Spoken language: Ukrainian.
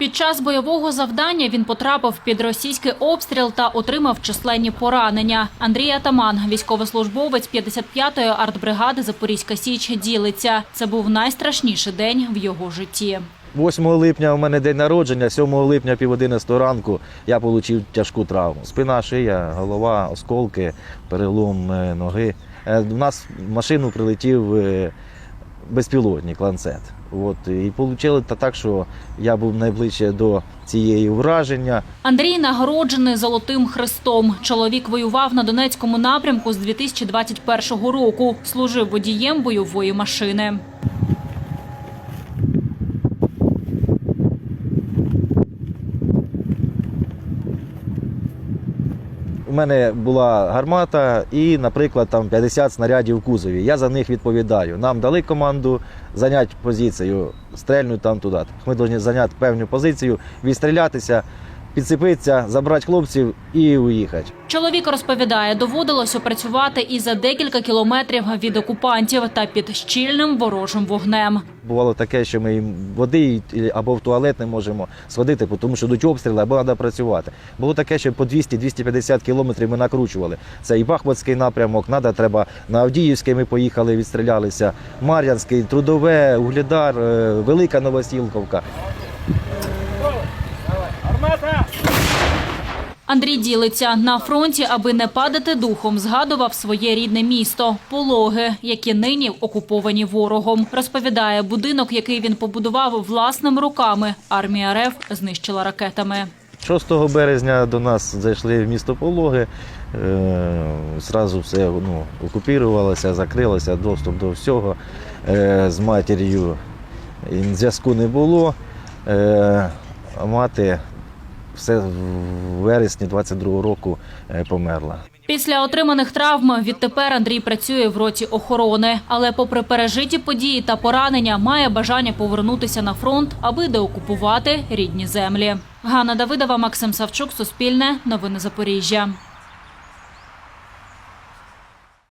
Під час бойового завдання він потрапив під російський обстріл та отримав численні поранення. Андрій Атаман, військовослужбовець 55-ї артбригади Запорізька Січ, ділиться. Це був найстрашніший день в його житті. 8 липня у мене день народження, 7 липня пів 11 ранку я отримав тяжку травму. Спина, шия, голова, осколки, перелом е, ноги. Е, У нас в машину прилетів е, безпілотник ланцет. От, і вийшло так, що я був найближче до цієї враження. Андрій нагороджений Золотим Хрестом. Чоловік воював на Донецькому напрямку з 2021 року. Служив водієм бойової машини. У мене була гармата і, наприклад, там 50 снарядів в кузові. Я за них відповідаю. Нам дали команду зайняти позицію, стрельнуть там туди. Ми повинні зайняти певну позицію, відстрілятися, підсипитися, забрати хлопців і уїхати. Чоловік розповідає, доводилося працювати і за декілька кілометрів від окупантів та під щільним ворожим вогнем. Бувало таке, що ми їм води або в туалет не можемо сходити, тому що йдуть обстріли, або треба працювати. Було таке, що по 200-250 кілометрів ми накручували. Це і Бахмутський напрямок, надо, треба на Авдіївський ми поїхали, відстрілялися. Мар'янський, Трудове, Угледар, е, Велика Новосілковка. Андрій ділиться на фронті, аби не падати духом, згадував своє рідне місто Пологи, які нині окуповані ворогом. Розповідає, будинок, який він побудував власними руками, армія РФ знищила ракетами. 6 березня до нас зайшли в місто Пологи. Е, Зразу все ну, окупірувалося, закрилося, доступ до всього. Е, З матір'ю зв'язку не було. Е, Мати все в вересні 22-го року е, померла. Після отриманих травм відтепер Андрій працює в роті охорони, але, попри пережиті події та поранення, має бажання повернутися на фронт, аби деокупувати рідні землі. Ганна Давидова, Максим Савчук, Суспільне, Новини Запоріжжя.